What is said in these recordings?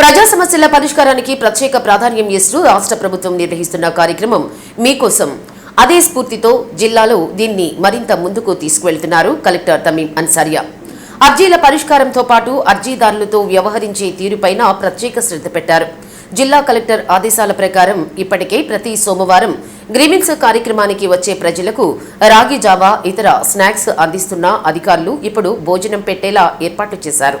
ప్రజా సమస్యల పరిష్కారానికి ప్రత్యేక ప్రాధాన్యం ఇస్తూ రాష్ట్ర ప్రభుత్వం నిర్వహిస్తున్న కార్యక్రమం మీకోసం. అదే స్ఫూర్తితో జిల్లాలో దీన్ని మరింత ముందుకు తీసుకువెళ్తున్నారు కలెక్టర్ తమీం అన్సారియా. అర్జీల పరిష్కారంతో పాటు అర్జీదారులతో వ్యవహరించే తీరుపైన ప్రత్యేక శ్రద్ధ పెట్టారు. జిల్లా కలెక్టర్ ఆదేశాల ప్రకారం ఇప్పటికే ప్రతి సోమవారం గ్రీవింగ్స్ కార్యక్రమానికి వచ్చే ప్రజలకు రాగి జావా ఇతర స్నాక్స్ అందిస్తున్న అధికారులు ఇప్పుడు భోజనం పెట్టేలా ఏర్పాట్లు చేశారు.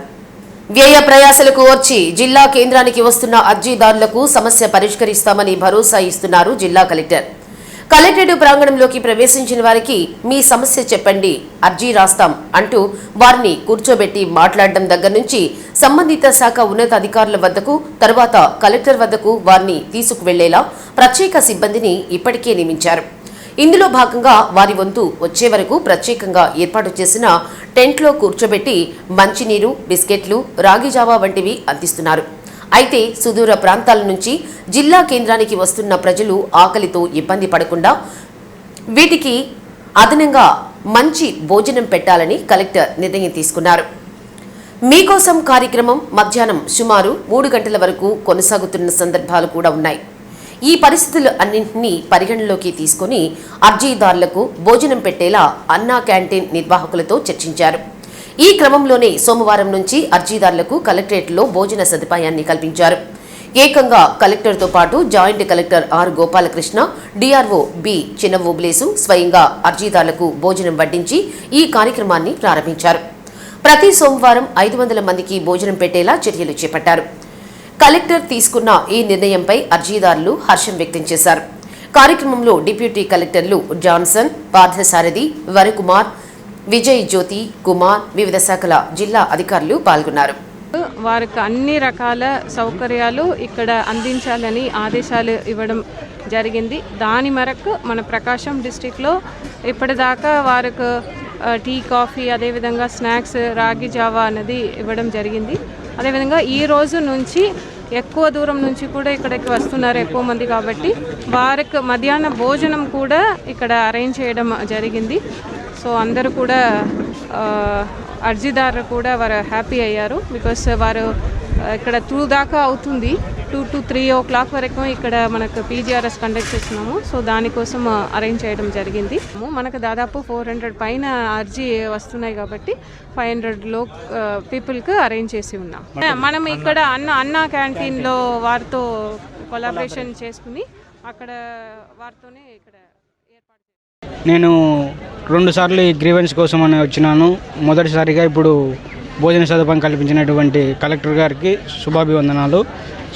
వ్యయ ప్రయాసలకు వచ్చి జిల్లా కేంద్రానికి వస్తున్న అర్జీదారులకు సమస్య పరిష్కరిస్తామని భరోసా ఇస్తున్నారు జిల్లా కలెక్టర్. కలెక్టరేట్ ప్రాంగణంలోకి ప్రవేశించిన వారికి మీ సమస్య చెప్పండి అర్జీ రాస్తాం అంటూ వారిని కూర్చోబెట్టి మాట్లాడడం దగ్గర నుంచి సంబంధిత శాఖ ఉన్నతాధికారుల వద్దకు తర్వాత కలెక్టర్ వద్దకు వారిని తీసుకువెళ్ళేలా ప్రత్యేక సిబ్బందిని ఇప్పటికే నియమించారు. ఇందులో భాగంగా వారి వంతు వచ్చే వరకు ప్రత్యేకంగా ఏర్పాటు చేసిన టెంట్లో కూర్చోబెట్టి మంచినీరు బిస్కెట్లు రాగి జావా వంటివి అందిస్తున్నారు. అయితే సుదూర ప్రాంతాల నుంచి జిల్లా కేంద్రానికి వస్తున్న ప్రజలు ఆకలితో ఇబ్బంది పడకుండా వీటికి అదనంగా మంచి భోజనం పెట్టాలని కలెక్టర్ నిర్ణయం తీసుకున్నారు. మీకోసం కార్యక్రమం మధ్యాహ్నం సుమారు మూడు గంటల వరకు కొనసాగుతున్న సందర్భాలు కూడా ఉన్నాయి. ఈ పరిస్థితులు అన్నింటినీ పరిగణలోకి తీసుకొని అర్జీదారులకు భోజనం పెట్టేలా అన్నా క్యాంటీన్ నిర్వాహకులతో చర్చించారు. ఈ క్రమంలోనే సోమవారం నుంచి అర్జీదారులకు కలెక్టరేట్లో భోజన సదుపాయాన్ని కల్పించారు. ఏకంగా కలెక్టర్తో పాటు joint collector R Gopalakrishna DRO B Chinnavobulesu స్వయంగా అర్జీదారులకు భోజనం వడ్డించి ఈ కార్యక్రమాన్ని ప్రారంభించారు. ప్రతి సోమవారం ఐదు వందల మందికి భోజనం పెట్టేలా చర్యలు చేపట్టారు. కలెక్టర్ తీసుకున్న ఈ నిర్ణయంపై అర్జీదారులు హర్షం వ్యక్తం చేశారు. కార్యక్రమంలో deputy collectors Johnson Parthasarathi Varakumar Vijay Jyothi Kumar వివిధ శాఖల జిల్లా అధికారులు పాల్గొన్నారు. వారికి అన్ని రకాల సౌకర్యాలు ఇక్కడ అందించాలని ఆదేశాలు ఇవ్వడం జరిగింది. దాని మేరకు మన ప్రకాశం డిస్టిక్లో ఇప్పటిదాకా వారికి టీ కాఫీ అదేవిధంగా స్నాక్స్ రాగి జావా అనేది ఇవ్వడం జరిగింది. అదేవిధంగా ఈ రోజు నుంచి ఎక్కువ దూరం నుంచి కూడా ఇక్కడికి వస్తున్నారు ఎక్కువ మంది కాబట్టి వారికి మధ్యాహ్న భోజనం కూడా ఇక్కడ అరేంజ్ చేయడం జరిగింది. సో అందరూ కూడా అర్జీదారు అర్జీదారులు కూడా వారు హ్యాపీ అయ్యారు బికాస్ వారు ఇక్కడ టూ దాకా అవుతుంది. Two to three o'clock వరకు ఇక్కడ మనకు పీజీఆర్ఎస్ కండక్ట్ చేస్తున్నాము. సో దానికోసం అరేంజ్ చేయడం జరిగింది. మనకు దాదాపు ఫోర్ హండ్రెడ్ పైన అర్జీ వస్తున్నాయి కాబట్టి ఫైవ్ హండ్రెడ్లో పీపుల్కి అరేంజ్ చేసి ఉన్నాం. మనం ఇక్కడ అన్న అన్న క్యాంటీన్లో వారితో కొలాబరేషన్ చేసుకుని అక్కడ వారితోనే ఇక్కడ నేను రెండు సార్లు ఈ గ్రీవెన్స్ కోసం అని వచ్చినాను. మొదటిసారిగా ఇప్పుడు భోజన సదుపాయం కల్పించినటువంటి కలెక్టర్ గారికి శుభాభివందనాలు.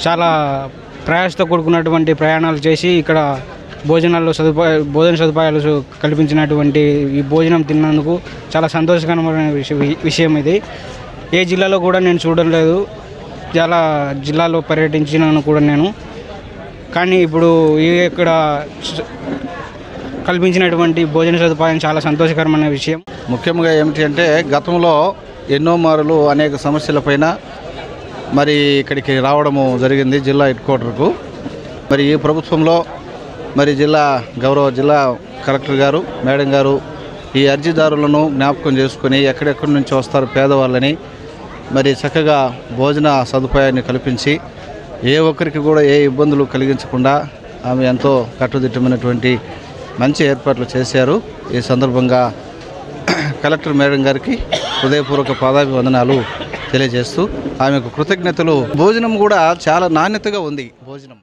చాలా ప్రయాసతో కూడుకున్నటువంటి ప్రయాణాలు చేసి ఇక్కడ భోజనాల్లో సదుపాయ భోజన సదుపాయాలు కల్పించినటువంటి ఈ భోజనం తిన్నందుకు చాలా సంతోషకరమైన విషయం ఇది. ఏ జిల్లాలో కూడా నేను చూడలేదు చాలా జిల్లాలో పర్యటించినాను కూడా నేను. కానీ ఇప్పుడు ఇక్కడ కల్పించినటువంటి భోజన సదుపాయం చాలా సంతోషకరమైన విషయం. ముఖ్యంగా ఏమిటి అంటే గతంలో ఎన్నో మారులు అనేక సమస్యలపైన మరి ఇక్కడికి రావడము జరిగింది జిల్లా హెడ్ క్వార్టర్కు. మరి ఈ ప్రభుత్వంలో మరి జిల్లా గౌరవ జిల్లా కలెక్టర్ గారు మేడం గారు ఈ అర్జీదారులను జ్ఞాపకం చేసుకొని ఎక్కడెక్కడి నుంచి వస్తారు పేదవాళ్ళని మరి చక్కగా భోజన సదుపాయాన్ని కల్పించి ఏ ఒక్కరికి కూడా ఏ ఇబ్బందులు కలిగించకుండా ఆమె ఎంతో కట్టుదిట్టమైనటువంటి మంచి ఏర్పాట్లు చేశారు. ఈ సందర్భంగా కలెక్టర్ మేడం గారికి హృదయపూర్వక పాదాభివందనాలు తెలియజేస్తూ ఆమెకు కృతజ్ఞతలు. భోజనం కూడా చాలా నాణ్యతగా ఉంది. భోజనం.